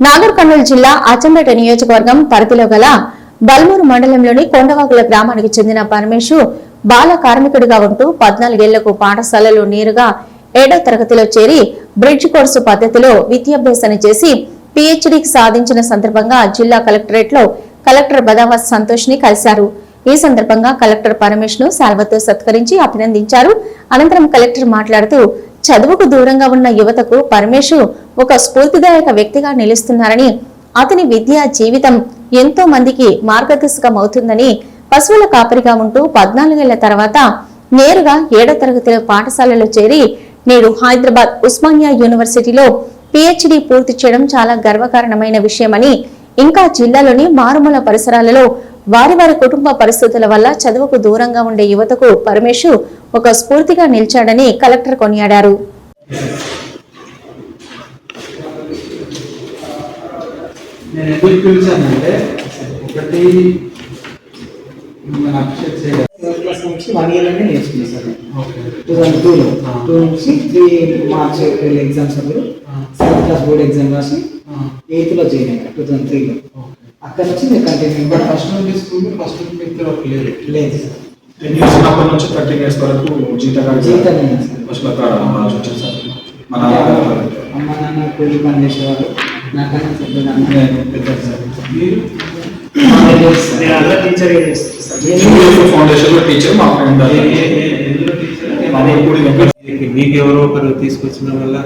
నాగర్ కర్నూలు జిల్లా అచ్చంపేట నియోజకవర్గం పరిధిలో గల బల్మూరు మండలంలోని కొండవాగుల గ్రామానికి చెందిన పరమేశు బాల కార్మికుడిగా ఉంటూ పద్నాలుగేళ్ళకు పాఠశాలలో నేరుగా ఏడో తరగతిలో చేరి బ్రిడ్జ్ కోర్సు పద్ధతిలో విద్యాభ్యాసాన్ని చేసి పిహెచ్డికి సాధించిన సందర్భంగా జిల్లా కలెక్టరేట్లో కలెక్టర్ బదావత్ సంతోష్ని కలిశారు. ఈ సందర్భంగా కలెక్టర్ పరమేశ్ను శాల్వతో సత్కరించి అభినందించారు. అనంతరం కలెక్టర్ మాట్లాడుతూ చదువుకు దూరంగా ఉన్న యువతకు పరమేశు ఒక స్ఫూర్తిదాయక వ్యక్తిగా నిలుస్తున్నారని అతని విద్యా జీవితం ఎంతో మందికి మార్గదర్శకం అవుతుందని పశువుల కాపరిగా ఉంటూ పద్నాలుగేళ్ళ తర్వాత నేరుగా ఏడో తరగతిలో పాఠశాలలో చేరి నేడు హైదరాబాద్ ఉస్మానియా యూనివర్సిటీలో పిహెచ్డి పూర్తి చేయడం చాలా గర్వకారణమైన విషయమని ఇంకా జిల్లాలోని మారుమూల పరిసరాలలో వారి వారి కుటుంబ పరిస్థితుల వల్ల చదువుకు దూరంగా ఉండే యువతకు పరమేశు ఒక స్ఫూర్తిగా నిలిచాడని కలెక్టర్ కొనియాడారు. నేను ఎందుకు పిలిచానంటే ఒకటి మన అభిషేక్ చేయాలి. సెవెంత్ క్లాస్ నుంచి వన్ ఇయర్లోనే నేర్చుకున్నాను సార్ ఓకే. టూ థౌసండ్ టూలో టూ నుంచి త్రీ మార్చ్ ఏప్రిల్ ఎగ్జామ్స్ అప్పుడు సెవెంత్ క్లాస్ బోర్డ్ ఎగ్జామ్ రాసి ఎయిత్లో జాయిన్ అయ్యాను టూ థౌసండ్ త్రీలో అక్కడ నుంచి నేను కంటిన్యూ బట్ ఫస్ట్ నుండి స్కూల్ ఫస్ట్ నుండి లేదు. లేదు సార్. టెన్ ఇయర్స్ నుంచి థర్టీన్ ఇయర్స్ వరకు జీతగా జీతం లేదు సార్. పశువుల రాజు వచ్చారు సార్ మన అమ్మ నాన్న కూలి పని చేసేవారు నాకన్నా సార్ మీరు? ఫౌండేషన్లో టీచర్ మా ఫ్రెండ్ మీకు ఎవరో ఒకరు తీసుకొచ్చిన వల్ల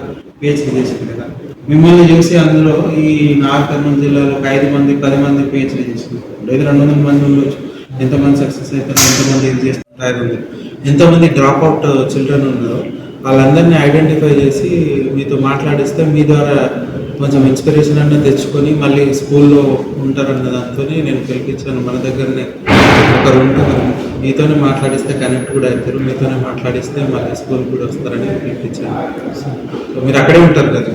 పిహెచ్డి చేసింది కదా. మిమ్మల్ని చూసి అందులో ఈ నార్త్ కర్నూలు జిల్లాలో ఒక ఐదు మంది పది మంది పిహెచ్డి చేస్తున్నారు లేదు రెండు వందల మంది ఉండొచ్చు. ఎంతమంది సక్సెస్ అవుతారు ఎంతమంది ఇది చేస్తుంటారు ఉంది. ఎంతమంది డ్రాప్ అవుట్ చిల్డ్రన్ ఉన్నారో వాళ్ళందరినీ ఐడెంటిఫై చేసి మీతో మాట్లాడిస్తే మీ ద్వారా కొంచెం ఇన్స్పిరేషన్ అన్న తెచ్చుకొని మళ్ళీ స్కూల్లో ఉంటారన్న దాంతో నేను పిలిపించాను. మన దగ్గరనే ఒకరు ఉంటారు మీతోనే మాట్లాడిస్తే కనెక్ట్ కూడా అవుతారు. మీతోనే మాట్లాడిస్తే మళ్ళీ స్కూల్ కూడా వస్తారని పిలిపించాను. మీరు అక్కడే ఉంటారు కదా?